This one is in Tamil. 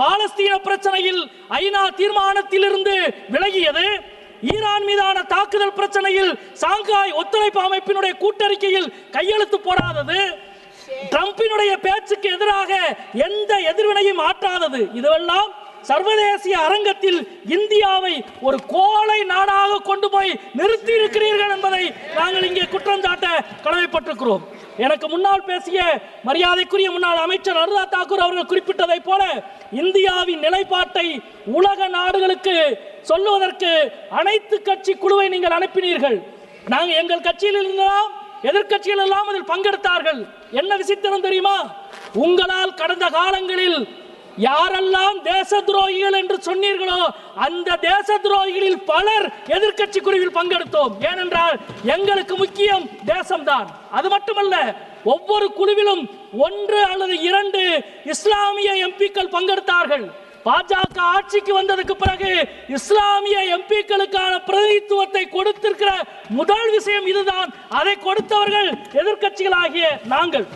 பாலஸ்தீன பிரச்சனையில் ஐநா தீர்மானத்திலிருந்து விலகியது. ஈரான் மீதான தாக்குதல் பிரச்சனையில் சாங்காய் ஒத்துழைப்பு அமைப்பினுடைய கூட்டறிக்கையில் கையெழுத்து போடாதது. டிரம்பினுடைய பேச்சுக்கு எதிராக எந்த எதிர்வினையும் ஆற்றாதது. இதுவெல்லாம் சர்வதேசிய அரங்கத்தில் இந்தியாவை ஒரு கோலை நாடாக கொண்டு போய் நிறுத்தி இருக்கிறீர்கள் என்பதை கடமைப்பட்டிருக்கிறோம் எனக்கு முன்னால் பேசிய மரியாதைக்குரிய முன்னாள் அமைச்சர் அனுரா தாக்கூர் அவர்கள் குறிப்பிட்டதைப் போல இந்தியாவின் நிலைப்பாட்டை உலக நாடுகளுக்கு சொல்லுவதற்கு அனைத்து கட்சி குழுவை நீங்கள் அனுப்பினீர்கள். நாங்கள் எங்கள் கட்சியில் இருந்தோம் எதிர்கட்சிகள் எல்லாம் அதில் பங்கெடுத்தார்கள். என்ன விசித்திரம் தெரியுமா? உங்களால் கடந்த காலங்களில் யாரெல்லாம் தேச துரோகிகள் என்று சொன்னீர்களோ அந்த தேச துரோகிகளில் பலர் எதிர்க்கட்சி குழுவில் பங்கெடுத்தோம். ஏனென்றால் எங்களுக்கு முக்கியம் தேசம்தான். அது மட்டுமல்ல ஒவ்வொரு குழுவிலும் ஒன்று அல்லது இரண்டு இஸ்லாமிய எம்பிக்கள் பங்கெடுத்தார்கள். பாஜக ஆட்சிக்கு வந்ததுக்கு பிறகு இஸ்லாமிய எம்பிக்களுக்கான பிரதிநிதித்துவத்தை கொடுத்திருக்கிற முதல் விஷயம் இதுதான். அதை கொடுத்தவர்கள் எதிர்க்கட்சிகளாகிய நாங்கள்.